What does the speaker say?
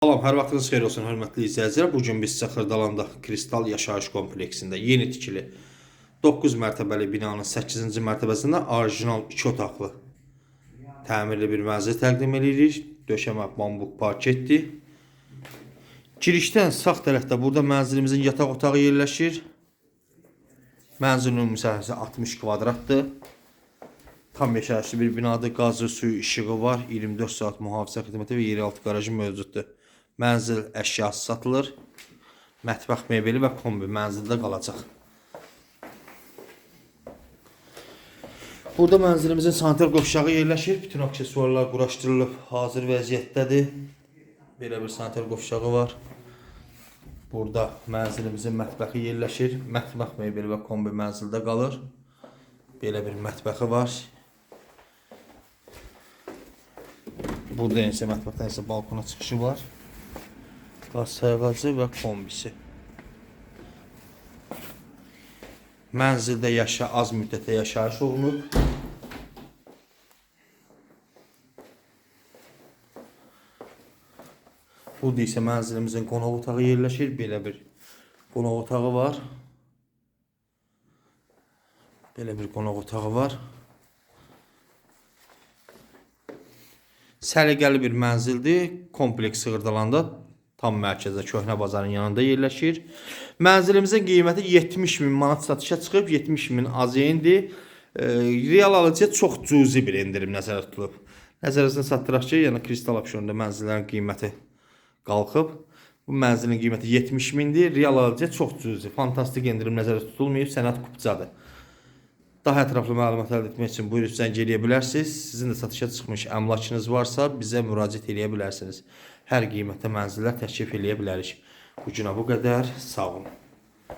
Salam, hər vaxtınız xeyir olsun, hörmətli izləyicilər. Bu gün biz Xırdalanda Kristal Yaşayış kompleksində yeni tikili 9 mərtəbəli binanın 8-ci mərtəbəsində orijinal 2 otaqlı təmirli bir mənzil təqdim edirik. Döşəmə bambuq parketdir. Girişdən sağ tərəfdə burada mənzilimizin yataq otağı yerləşir. Mənzilin ümumi sahəsi 60 kvadratdır. Tam yaşayışlı bir binadır. Qazı, suyu, işığı var. 24 saat mühafizə xidməti və yeraltı qarajı mövcuddur. Mənzil əşyası satılır. Mətbəx mebeli və kombi mənzildə qalacaq. Burada mənzilimizin sanitar qovşağı yerləşir. Bütün aksesuarlar quraşdırılıb, hazır vəziyyətdədir. Belə bir sanitar qovşağı var. Burada mənzilimizin mətbəxi yerləşir. Mətbəx mebeli və kombi mənzildə qalır. Belə bir mətbəxi var. Burada isə mətbəxdən isə balkona çıxışı var. Sayğacı və kombisi. Mənzildə yaşa az müddətə yaşayış olunub. Burada isə mənzilimizin qonaq otağı yerləşir. Belə bir qonaq otağı var. Belə bir qonaq otağı var. Səliqəli bir mənzildir. Kompleks Sığırdalanda tam mərkəzdə Köhnə bazarın yanında yerləşir. Mənzilimizin qiyməti 70 min manat satışa çıxıb, 70 min AZN-dir. E, real alıcıya çox cüzi bir endirim nəzərdə tutulub. Nəzərinizə çatdıraq ki, yəni Kristal opsionda mənzillərin qiyməti qalxıb. Bu mənzilin qiyməti 70 mindir. Real alıcıya çox cüzi, fantastik endirim nəzərdə tutulmayıb, sənəd kupçadır. Daha ətraflı məlumat əldə etmək üçün buyurub zəng eləyə bilərsiniz. Sizin də satışa çıxmış əmlakınız varsa bizə müraciət eləyə bilərsiniz. Hər qiymətə mənzillər təklif eləyə bilərik. Bu günə bu qədər. Sağ olun.